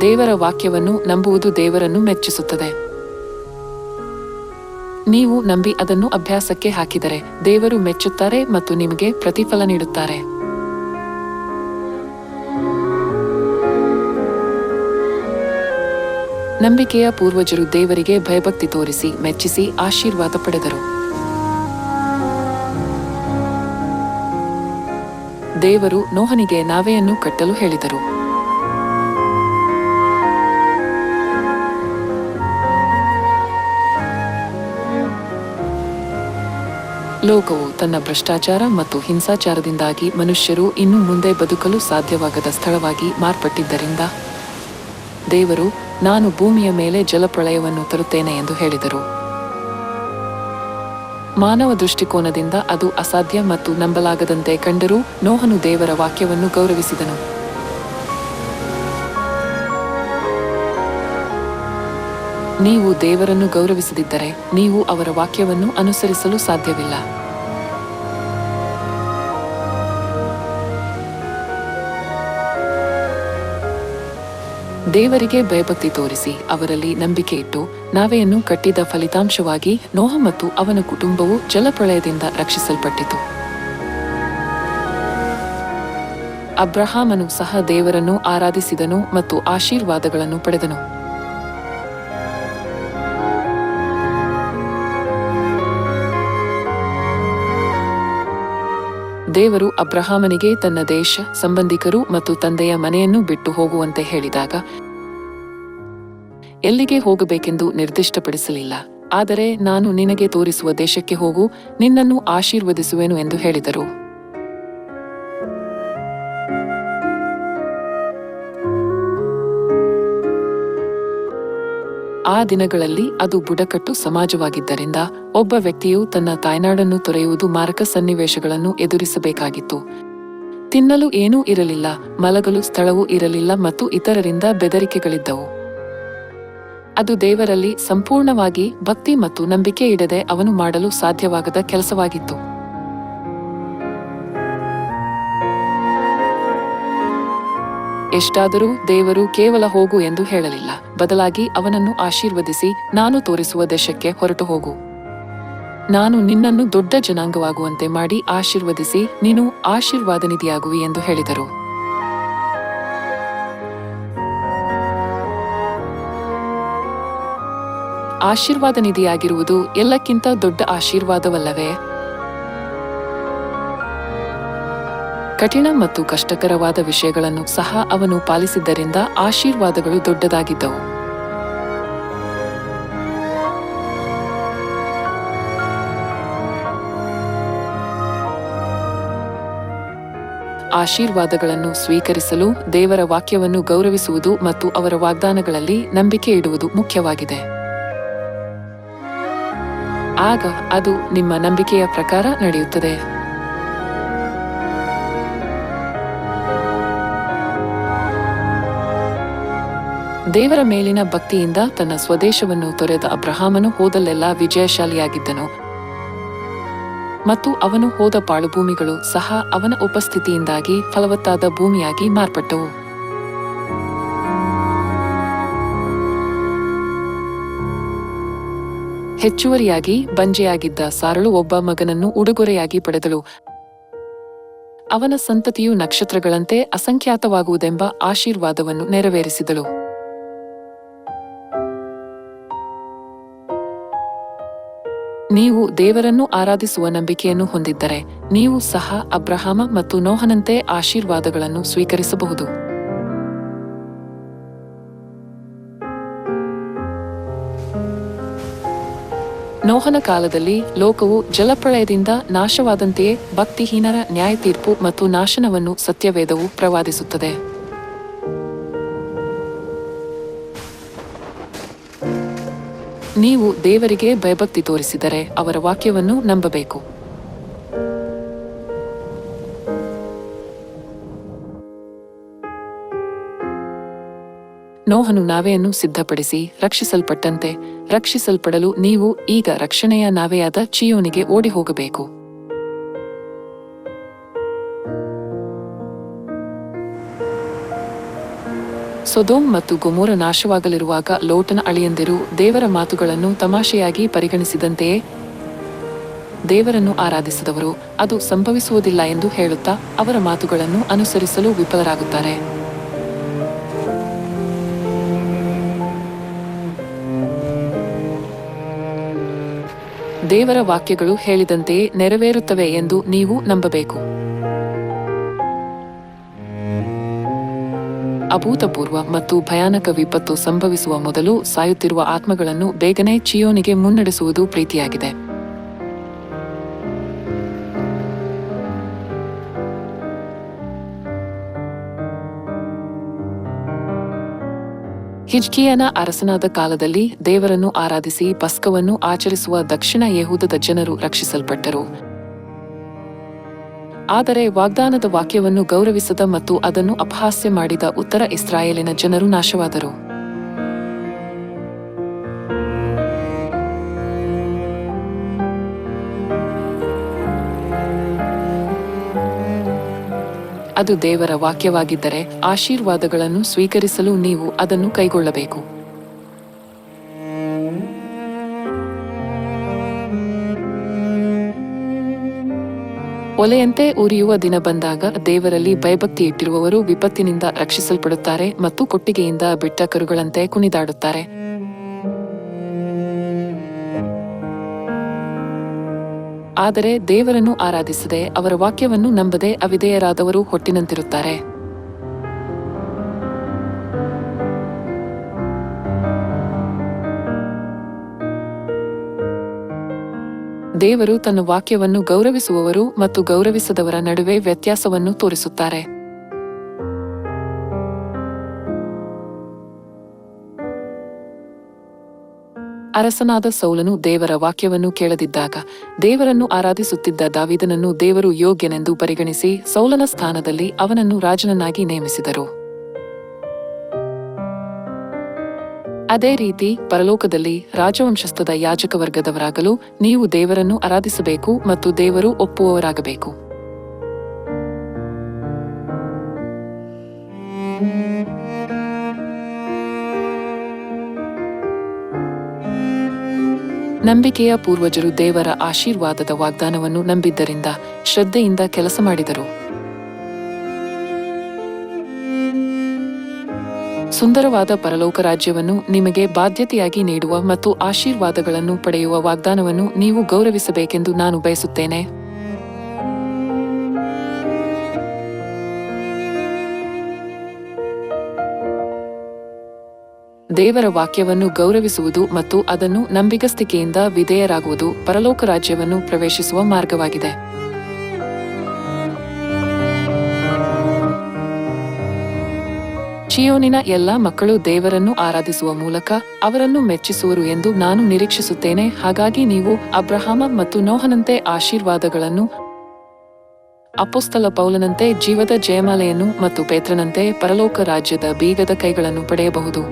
ದೇವರ ವಾಕ್ಯವನ್ನು ನಂಬುವುದು ದೇವರನ್ನು ಮೆಚ್ಚಿಸುತ್ತದೆ. ನೀವು ನಂಬಿ ಅದನ್ನು ಅಭ್ಯಾಸಕ್ಕೆ ಹಾಕಿದರೆ ದೇವರು ಮೆಚ್ಚುತ್ತಾರೆ ಮತ್ತು ನಿಮಗೆ ಪ್ರತಿಫಲ ನೀಡುತ್ತಾರೆ. ನಂಬಿಕೆಯ ಪೂರ್ವಜರು ದೇವರಿಗೆ ಭಯಭಕ್ತಿ ತೋರಿಸಿ, ಮೆಚ್ಚಿಸಿ, ಆಶೀರ್ವಾದ ಪಡೆದರು. ದೇವರು ನೋಹನಿಗೆ ನಾವೆಯನ್ನು ಕಟ್ಟಲು ಹೇಳಿದರು. ಲೋಕವು ತನ್ನ ಭ್ರಷ್ಟಾಚಾರ ಮತ್ತು ಹಿಂಸಾಚಾರದಿಂದಾಗಿ ಮನುಷ್ಯರು ಇನ್ನು ಮುಂದೆ ಬದುಕಲು ಸಾಧ್ಯವಾಗದ ಸ್ಥಳವಾಗಿ ಮಾರ್ಪಟ್ಟಿದ್ದರಿಂದ. ದೇವರು, ನಾನು ಭೂಮಿಯ ಮೇಲೆ ಜಲಪ್ರಳಯವನ್ನು ತರುತ್ತೇನೆ ಎಂದು ಹೇಳಿದರು. ಮಾನವ ದೃಷ್ಟಿಕೋನದಿಂದ ಅದು ಅಸಾಧ್ಯ ಮತ್ತು ನಂಬಲಾಗದಂತೆ ಕಂಡರೂ ನೋಹನು ದೇವರ ವಾಕ್ಯವನ್ನು ಗೌರವಿಸಿದನು. ನೀವು ದೇವರನ್ನು ಗೌರವಿಸದಿದ್ದರೆ ನೀವು ಅವರ ವಾಕ್ಯವನ್ನು ಅನುಸರಿಸಲು ಸಾಧ್ಯವಿಲ್ಲ. ದೇವರಿಗೆ ಭಯಭಕ್ತಿ ತೋರಿಸಿ ಅವರಲ್ಲಿ ನಂಬಿಕೆ ಇಟ್ಟು ನಾವೆಯನ್ನು ಕಟ್ಟಿದ ಫಲಿತಾಂಶವಾಗಿ ನೋಹ ಮತ್ತು ಅವನ ಕುಟುಂಬವು ಜಲಪ್ರಳಯದಿಂದ ರಕ್ಷಿಸಲ್ಪಟ್ಟಿತು. ಅಬ್ರಹಾಮನು ಸಹ ದೇವರನ್ನು ಆರಾಧಿಸಿದನು ಮತ್ತು ಆಶೀರ್ವಾದಗಳನ್ನು ಪಡೆದನು. ದೇವರು ಅಬ್ರಹಾಮನಿಗೆ ತನ್ನ ದೇಶ, ಸಂಬಂಧಿಕರು ಮತ್ತು ತಂದೆಯ ಮನೆಯನ್ನು ಬಿಟ್ಟು ಹೋಗುವಂತೆ ಹೇಳಿದಾಗ, ಎಲ್ಲಿಗೆ ಹೋಗಬೇಕೆಂದು ನಿರ್ದಿಷ್ಟಪಡಿಸಲಿಲ್ಲ. ಆದರೆ ನಾನು ನಿನಗೆ ತೋರಿಸುವ ದೇಶಕ್ಕೆ ಹೋಗು, ನಿನ್ನನ್ನು ಆಶೀರ್ವದಿಸುವೆನು ಎಂದು ಹೇಳಿದರು. ಆ ದಿನಗಳಲ್ಲಿ ಅದು ಬುಡಕಟ್ಟು ಸಮಾಜವಾಗಿದ್ದರಿಂದ ಒಬ್ಬ ವ್ಯಕ್ತಿಯು ತನ್ನ ತಾಯ್ನಾಡನ್ನು ತೊರೆಯುವುದು ಮಾರಕ ಸನ್ನಿವೇಶಗಳನ್ನು ಎದುರಿಸಬೇಕಾಗಿತ್ತು. ತಿನ್ನಲು ಏನೂ ಇರಲಿಲ್ಲ, ಮಲಗಲು ಸ್ಥಳವೂ ಇರಲಿಲ್ಲ ಮತ್ತು ಇತರರಿಂದ ಬೆದರಿಕೆಗಳಿದ್ದವು. ಅದು ದೇವರಲ್ಲಿ ಸಂಪೂರ್ಣವಾಗಿ ಭಕ್ತಿ ಮತ್ತು ನಂಬಿಕೆ ಇಡದೆ ಅವನು ಮಾಡಲು ಸಾಧ್ಯವಾಗದ ಕೆಲಸವಾಗಿತ್ತು. ಎಷ್ಟಾದರೂ ದೇವರು ಕೇವಲ ಹೋಗು ಎಂದು ಹೇಳಲಿಲ್ಲ. ಬದಲಾಗಿ ಅವನನ್ನು ಆಶೀರ್ವದಿಸಿ ನಾನು ತೋರಿಸುವ ದೇಶಕ್ಕೆ ಹೊರಟು ಹೋಗು. ನಾನು ನಿನ್ನನ್ನು ದೊಡ್ಡ ಜನಾಂಗವಾಗುವಂತೆ ಮಾಡಿ ಆಶೀರ್ವದಿಸಿ ನೀನು ಆಶೀರ್ವಾದ ನಿಧಿಯಾಗುವಿ ಎಂದು ಹೇಳಿದರು. ಆಶೀರ್ವಾದ ನಿಧಿಯಾಗಿರುವುದು ಎಲ್ಲಕ್ಕಿಂತ ದೊಡ್ಡ ಆಶೀರ್ವಾದವಲ್ಲವೇ? ಕಠಿಣ ಮತ್ತು ಕಷ್ಟಕರವಾದ ವಿಷಯಗಳನ್ನು ಸಹ ಅವನು ಪಾಲಿಸಿದ್ದರಿಂದ ಆಶೀರ್ವಾದಗಳು ದೊಡ್ಡದಾಗಿದ್ದವು. ಆಶೀರ್ವಾದಗಳನ್ನು ಸ್ವೀಕರಿಸಲು ದೇವರ ವಾಕ್ಯವನ್ನು ಗೌರವಿಸುವುದು ಮತ್ತು ಅವರ ವಾಗ್ದಾನಗಳಲ್ಲಿ ನಂಬಿಕೆ ಇಡುವುದು ಮುಖ್ಯವಾಗಿದೆ. ಆಗ ಅದು ನಿಮ್ಮ ನಂಬಿಕೆಯ ಪ್ರಕಾರ ನಡೆಯುತ್ತದೆ. ದೇವರ ಮೇಲಿನ ಭಕ್ತಿಯಿಂದ ತನ್ನ ಸ್ವದೇಶವನ್ನು ತೊರೆದ ಅಬ್ರಹಾಮನು ಹೋದಲ್ಲೆಲ್ಲ ವಿಜಯಶಾಲಿಯಾಗಿದ್ದನು. ಮತ್ತು ಅವನು ಹೋದ ಪಾಳುಭೂಮಿಗಳು ಸಹ ಅವನ ಉಪಸ್ಥಿತಿಯಿಂದಾಗಿ ಫಲವತ್ತಾದ ಭೂಮಿಯಾಗಿ ಮಾರ್ಪಟ್ಟವು. ಹೆಚ್ಚುವರಿಯಾಗಿ ಬಂಜೆಯಾಗಿದ್ದ ಸಾರಳು ಒಬ್ಬ ಮಗನನ್ನು ಉಡುಗೊರೆಯಾಗಿ ಪಡೆದಳು. ಅವನ ಸಂತತಿಯು ನಕ್ಷತ್ರಗಳಂತೆ ಅಸಂಖ್ಯಾತವಾಗುವುದೆಂಬ ಆಶೀರ್ವಾದವನ್ನು ನೆರವೇರಿಸಿದಳು. ನೀವು ದೇವರನ್ನು ಆರಾಧಿಸುವ ನಂಬಿಕೆಯನ್ನು ಹೊಂದಿದ್ದರೆ, ನೀವು ಸಹ ಅಬ್ರಹಾಮ ಮತ್ತು ನೋಹನಂತೆ ಆಶೀರ್ವಾದಗಳನ್ನು ಸ್ವೀಕರಿಸಬಹುದು. ನೋಹನ ಕಾಲದಲ್ಲಿ ಲೋಕವು ಜಲಪ್ರಳಯದಿಂದ ನಾಶವಾದಂತೆಯೇ ಭಕ್ತಿಹೀನರ ನ್ಯಾಯ ತೀರ್ಪು ಮತ್ತು ನಾಶನವನ್ನು ಸತ್ಯವೇದವು ಪ್ರವಾದಿಸುತ್ತದೆ. ನೀವು ದೇವರಿಗೆ ಭಯಭಕ್ತಿ ತೋರಿಸಿದರೆ ಅವರ ವಾಕ್ಯವನ್ನು ನಂಬಬೇಕು. ನೋಹನು ನಾವೆಯನ್ನು ಸಿದ್ಧಪಡಿಸಿ ರಕ್ಷಿಸಲ್ಪಟ್ಟಂತೆ, ರಕ್ಷಿಸಲ್ಪಡಲು ನೀವು ಈಗ ರಕ್ಷಣೆಯ ನಾವೆಯಾದ ಚಿಯೋನಿಗೆ ಓಡಿ ಹೋಗಬೇಕು ಸೊದೋಮ್ ಮತ್ತು ಗೊಮೋರ ನಾಶವಾಗಲಿರುವಾಗ ಲೋಟನ ಅಳಿಯಂದಿರು ದೇವರ ಮಾತುಗಳನ್ನು ತಮಾಷೆಯಾಗಿ ಪರಿಗಣಿಸಿದಂತೆಯೇ ದೇವರನ್ನು ಆರಾಧಿಸಿದವರು. ಅದು ಸಂಭವಿಸುವುದಿಲ್ಲ ಎಂದು ಹೇಳುತ್ತಾ ಅವರ ಮಾತುಗಳನ್ನು ಅನುಸರಿಸಲು ವಿಫಲರಾಗುತ್ತಾರೆ. ದೇವರ ವಾಕ್ಯಗಳು ಹೇಳಿದಂತೆಯೇ ನೆರವೇರುತ್ತವೆ ಎಂದು ನೀವು ನಂಬಬೇಕು. ಅಭೂತಪೂರ್ವ ಮತ್ತು ಭಯಾನಕ ವಿಪತ್ತು ಸಂಭವಿಸುವ ಮೊದಲು ಸಾಯುತ್ತಿರುವ ಆತ್ಮಗಳನ್ನು ಬೇಗನೆ ಚಿಯೋನಿಗೆ ಮುನ್ನಡೆಸುವುದು ಪ್ರೀತಿಯಾಗಿದೆ. ಹಿಜ್ಕಿಯನ ಅರಸನಾದ ಕಾಲದಲ್ಲಿ ದೇವರನ್ನು ಆರಾಧಿಸಿ ಪಸ್ಕವನ್ನು ಆಚರಿಸುವ ದಕ್ಷಿಣ ಯಹೂದದ ಜನರು ರಕ್ಷಿಸಲ್ಪಟ್ಟರು. ಆದರೆ ವಾಗ್ದಾನದ ವಾಕ್ಯವನ್ನು ಗೌರವಿಸದ ಮತ್ತು ಅದನ್ನು ಅಪಹಾಸ್ಯ ಮಾಡಿದ ಉತ್ತರ ಇಸ್ರಾಯೇಲಿನ ಜನರು ನಾಶವಾದರು. ಅದು ದೇವರ ವಾಕ್ಯವಾಗಿದ್ದರೆ ಆಶೀರ್ವಾದಗಳನ್ನು ಸ್ವೀಕರಿಸಲು ನೀವು ಅದನ್ನು ಕೈಗೊಳ್ಳಬೇಕು. ಒಲೆಯಂತೆ ಉರಿಯುವ ದಿನ ಬಂದಾಗ ದೇವರಲ್ಲಿ ಭಯಭಕ್ತಿ ಇಟ್ಟಿರುವವರು ವಿಪತ್ತಿನಿಂದ ರಕ್ಷಿಸಲ್ಪಡುತ್ತಾರೆ ಮತ್ತು ಕೊಟ್ಟಿಗೆಯಿಂದ ಬಿಟ್ಟ ಕರುಗಳಂತೆ ಕುಣಿದಾಡುತ್ತಾರೆ. ಆದರೆ ದೇವರನ್ನು ಆರಾಧಿಸದೆ ಅವರ ವಾಕ್ಯವನ್ನು ನಂಬದೆ ಅವಿದೇಯರಾದವರು ಹೊಟ್ಟಿನಂತಿರುತ್ತಾರೆ. ದೇವರು ತನ್ನ ವಾಕ್ಯವನ್ನು ಗೌರವಿಸುವವರು ಮತ್ತು ಗೌರವಿಸದವರ ನಡುವೆ ವ್ಯತ್ಯಾಸವನ್ನು ತೋರಿಸುತ್ತಾರೆ. ಅರಸನಾದ ಸೌಲನು ದೇವರ ವಾಕ್ಯವನ್ನು ಕೇಳದಿದ್ದಾಗ, ದೇವರನ್ನು ಆರಾಧಿಸುತ್ತಿದ್ದ ದಾವಿದನನ್ನು ದೇವರು ಯೋಗ್ಯನೆಂದು ಪರಿಗಣಿಸಿ ಸೌಲನ ಸ್ಥಾನದಲ್ಲಿ ಅವನನ್ನು ರಾಜನನ್ನಾಗಿ ನೇಮಿಸಿದರು. ಅದೇ ರೀತಿ ಪರಲೋಕದಲ್ಲಿ ರಾಜವಂಶಸ್ಥದ ಯಾಜಕ ವರ್ಗದವರಾಗಲು ನೀವು ದೇವರನ್ನು ಆರಾಧಿಸಬೇಕು ಮತ್ತು ದೇವರು ಒಪ್ಪುವವರಾಗಬೇಕು. ನಂಬಿಕೆಯ ಪೂರ್ವಜರು ದೇವರ ಆಶೀರ್ವಾದದ ವಾಗ್ದಾನವನ್ನು ನಂಬಿದ್ದರಿಂದ ಶ್ರದ್ಧೆಯಿಂದ ಕೆಲಸ ಮಾಡಿದರು. ಸುಂದರವಾದ ಪರಲೋಕ ರಾಜ್ಯವನ್ನು ನಿಮಗೆ ಬಾಧ್ಯತೆಯಾಗಿ ನೀಡುವ ಮತ್ತು ಆಶೀರ್ವಾದಗಳನ್ನು ಪಡೆಯುವ ವಾಗ್ದಾನವನ್ನು ನೀವು ಗೌರವಿಸಬೇಕೆಂದು ನಾನು ಬಯಸುತ್ತೇನೆ. ದೇವರ ವಾಕ್ಯವನ್ನು ಗೌರವಿಸುವುದು ಮತ್ತು ಅದನ್ನು ನಂಬಿಗಸ್ತಿಕೆಯಿಂದ ವಿಧೇಯರಾಗುವುದು ಪರಲೋಕ ರಾಜ್ಯವನ್ನು ಪ್ರವೇಶಿಸುವ ಮಾರ್ಗವಾಗಿದೆ. ಚಿಯೋನಿನ ಎಲ್ಲ ಮಕ್ಕಳು ದೇವರನ್ನು ಆರಾಧಿಸುವ ಮೂಲಕ ಅವರನ್ನು ಮೆಚ್ಚಿಸುವರು ಎಂದು ನಾನು ನಿರೀಕ್ಷಿಸುತ್ತೇನೆ. ಹಾಗಾಗಿ ನೀವು ಅಬ್ರಹಾಮ ಮತ್ತು ನೋಹನಂತೆ ಆಶೀರ್ವಾದಗಳನ್ನು, ಅಪೋಸ್ತಲ ಪೌಲನಂತೆ ಜೀವದ ಜಯಮಾಲೆಯನ್ನು ಮತ್ತು ಪೇತ್ರನಂತೆ ಪರಲೋಕ ರಾಜ್ಯದ ಬೀಗದ ಕೈಗಳನ್ನು ಪಡೆಯಬಹುದು.